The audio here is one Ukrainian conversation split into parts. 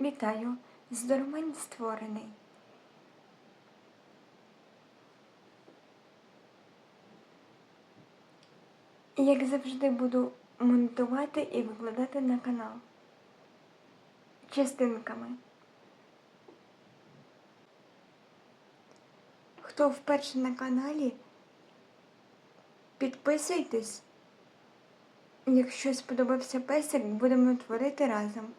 Вітаю! Здоровень створений. Як завжди буду монтувати і викладати на канал частинками. Хто вперше на каналі, підписуйтесь. Якщо сподобався песик, будемо творити разом.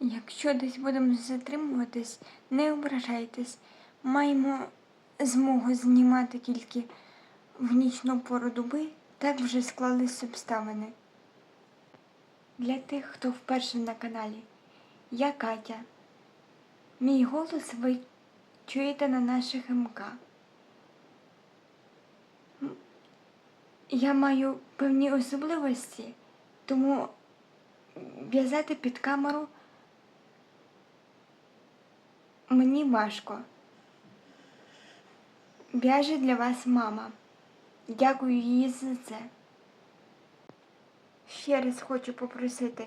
Якщо десь будемо затримуватись, не ображайтесь. Маємо змогу знімати тільки в нічну пору доби, так вже склались обставини. Для тих, хто вперше на каналі, я Катя. Мій голос ви чуєте на наших МК. Я маю певні особливості, тому в'язати під камеру мені важко. В'яже для вас мама. Дякую їй за це. Ще раз хочу попросити,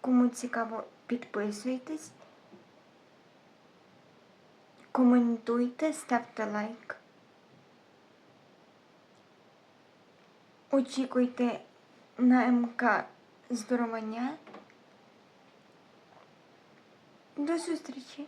кому цікаво, підписуйтесь, коментуйте, ставте лайк. Очікуйте на МК здоровання. До зустрічі!